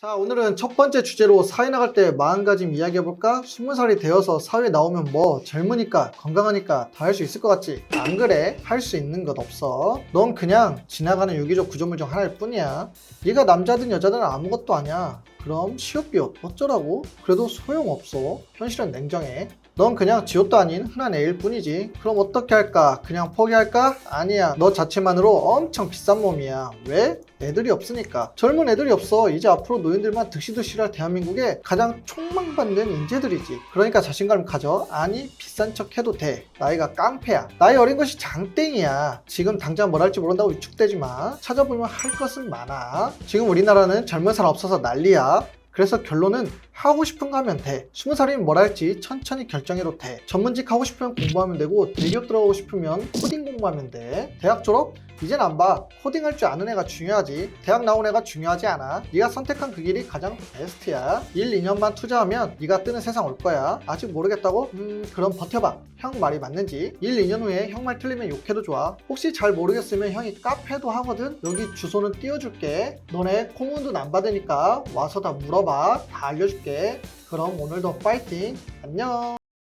자, 오늘은 첫 번째 주제로 사회 나갈 때 마음가짐 이야기해볼까? 20살이 되어서 사회 나오면 뭐 젊으니까 건강하니까 다 할 수 있을 것 같지? 안 그래? 할 수 있는 것 없어. 넌 그냥 지나가는 유기적 구조물 중 하나일 뿐이야. 네가 남자든 여자든 아무것도 아니야. 그럼 시옷비옷 어쩌라고? 그래도 소용없어. 현실은 냉정해. 넌 그냥 지옷도 아닌 흔한 애일 뿐이지. 그럼 어떻게 할까? 그냥 포기할까? 아니야. 너 자체만으로 엄청 비싼 몸이야. 왜? 애들이 없으니까. 젊은 애들이 없어. 이제 앞으로 노인들만 득실득실할 대한민국의 가장 촉망받는 인재들이지. 그러니까 자신감 가져. 아니, 비싼 척 해도 돼. 나이가 깡패야. 나이 어린 것이 장땡이야. 지금 당장 뭘 할지 모른다고 위축되지 마. 찾아보면 할 것은 많아. 지금 우리나라는 젊은 사람 없어서 난리야. 그래서 결론은 하고 싶은 거 하면 돼. 스무 살이면 뭘 할지 천천히 결정해도 돼. 전문직 하고 싶으면 공부하면 되고 대기업 들어가고 싶으면 코딩 공부하면 돼. 대학 졸업? 이젠 안 봐. 코딩 할 줄 아는 애가 중요하지. 대학 나온 애가 중요하지 않아. 네가 선택한 그 길이 가장 베스트야. 1, 2년만 투자하면 네가 뜨는 세상 올 거야. 아직 모르겠다고? 음, 그럼 버텨봐. 형 말이 맞는지. 1, 2년 후에 형 말 틀리면 욕해도 좋아. 혹시 잘 모르겠으면 형이 카페도 하거든? 여기 주소는 띄워줄게. 너네 코문도 안 받으니까 와서 다 물어봐. 다 알려줄게. 그럼 오늘도 파이팅. 안녕.